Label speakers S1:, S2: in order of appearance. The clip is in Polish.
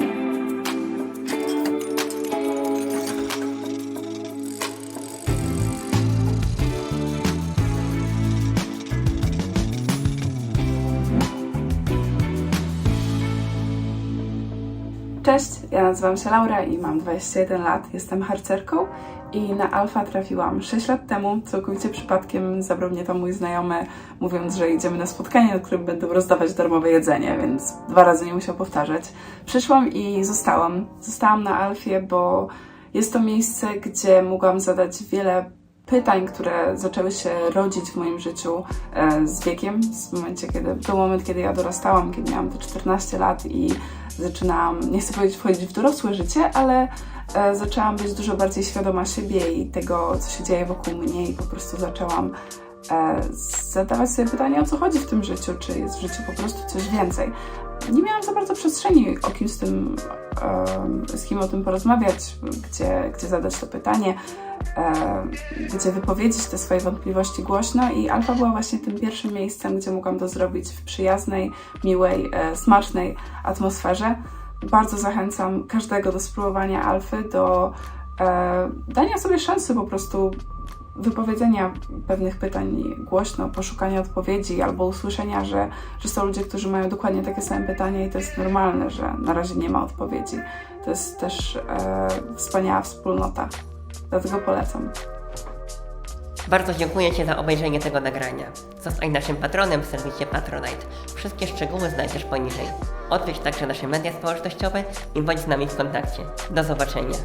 S1: thank you Cześć, ja nazywam się Laura i mam 21 lat. Jestem harcerką i na Alfa trafiłam 6 lat temu. Całkowicie przypadkiem zabrał mnie tam mój znajomy, mówiąc, że idziemy na spotkanie, na którym będą rozdawać darmowe jedzenie, więc dwa razy nie musiał powtarzać. Przyszłam i zostałam. Zostałam na Alfie, bo jest to miejsce, gdzie mogłam zadać wiele pytań, które zaczęły się rodzić w moim życiu e, z wiekiem, z momencie, kiedy był moment, kiedy ja dorastałam, kiedy miałam te 14 lat i zaczynałam, nie chcę powiedzieć wchodzić w dorosłe życie, ale e, zaczęłam być dużo bardziej świadoma siebie i tego, co się dzieje wokół mnie i po prostu zaczęłam e, zadawać sobie pytanie, o co chodzi w tym życiu, czy jest w życiu po prostu coś więcej. Nie miałam za bardzo przestrzeni, o kim z tym, z kim o tym porozmawiać, gdzie, gdzie zadać to pytanie, gdzie wypowiedzieć te swoje wątpliwości głośno i Alfa była właśnie tym pierwszym miejscem, gdzie mogłam to zrobić w przyjaznej, miłej, e, smacznej atmosferze. Bardzo zachęcam każdego do spróbowania Alfy, do e, dania sobie szansy po prostu wypowiedzenia pewnych pytań głośno, poszukania odpowiedzi albo usłyszenia, że, że są ludzie, którzy mają dokładnie takie same pytania i to jest normalne, że na razie nie ma odpowiedzi. To jest też e, wspaniała wspólnota. Dlatego polecam.
S2: Bardzo dziękuję Ci za obejrzenie tego nagrania. Zostań naszym patronem w serwisie Patronite. Wszystkie szczegóły znajdziesz poniżej. Odwiedź także nasze media społecznościowe i bądź z nami w kontakcie. Do zobaczenia.